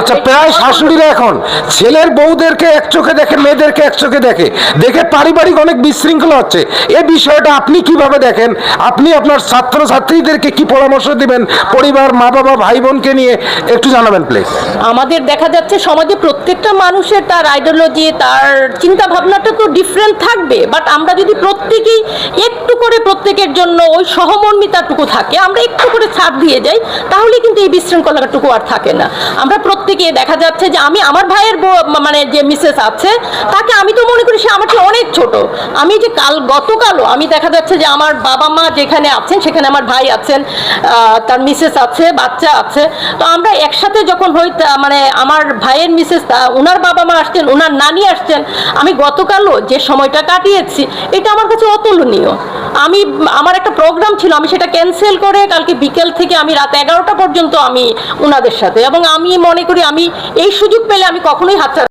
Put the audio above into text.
আচ্ছা প্রায় শাশুড়িরা এখন ছেলের বউদেরকে এক চোখে দেখে, মেয়েদেরকে এক চোখে দেখে দেখে পারিবারিক অনেক বিশৃঙ্খলা হচ্ছে। এ বিষয়টা আপনি কীভাবে দেখেন? আপনি আপনার ছাত্র ছাত্রীদেরকে কি পরামর্শ দিবেন? পরিবার, মা বাবা, ভাই বোনকে নিয়ে একটু জানাবেন প্লিজ আমাদের দেখা যাচ্ছে সমাজে প্রত্যেকটা মানুষের তার আইডিওলজি তার চিন্তা ভাবনাটা তো ডিফারেন্ট থাকবে। বাট আমরা যদি প্রত্যেকেই একটু করে প্রত্যেকের জন্য ওই সহমর্মিতাটুকু থাকে, আমরা একটু করে ছাড় দিয়ে যাই, তাহলে কিন্তু এই বিশৃঙ্খলাটুকু আর থাকে না। আমরা প্রত্যেকে দেখা যাচ্ছে যে আমি আমার ভাইয়ের মানে যে মিসেস আছে, তাকে আমি তো মনে করি সে আমার চেয়ে অনেক ছোট। আমি যে কাল, গতকালও আমি দেখা যাচ্ছে যে আমার বাবা মা যেখানে আছেন, সেখানে আমার ভাই আছেন তার মিসেস আছে, বাচ্চা আছে। তো আমরা একসাথে যখন হই মানে আমার ভাইয়ের মিসেস ওনার বাবা মা আসছেন ওনার নানি আসছেন, আমি গতকালও যে সময়টা কাটিয়েছি, এটা আমার কাছে অতুলনীয়। আমি, আমার একটা প্রোগ্রাম ছিল, আমি সেটা ক্যান্সেল করে কালকে বিকেল থেকে আমি রাত এগারোটা পর্যন্ত আমি ওনাদের সাথে, এবং আমি মনে করি আমি এই সুযোগ পেলে আমি কখনোই হাতছাড়া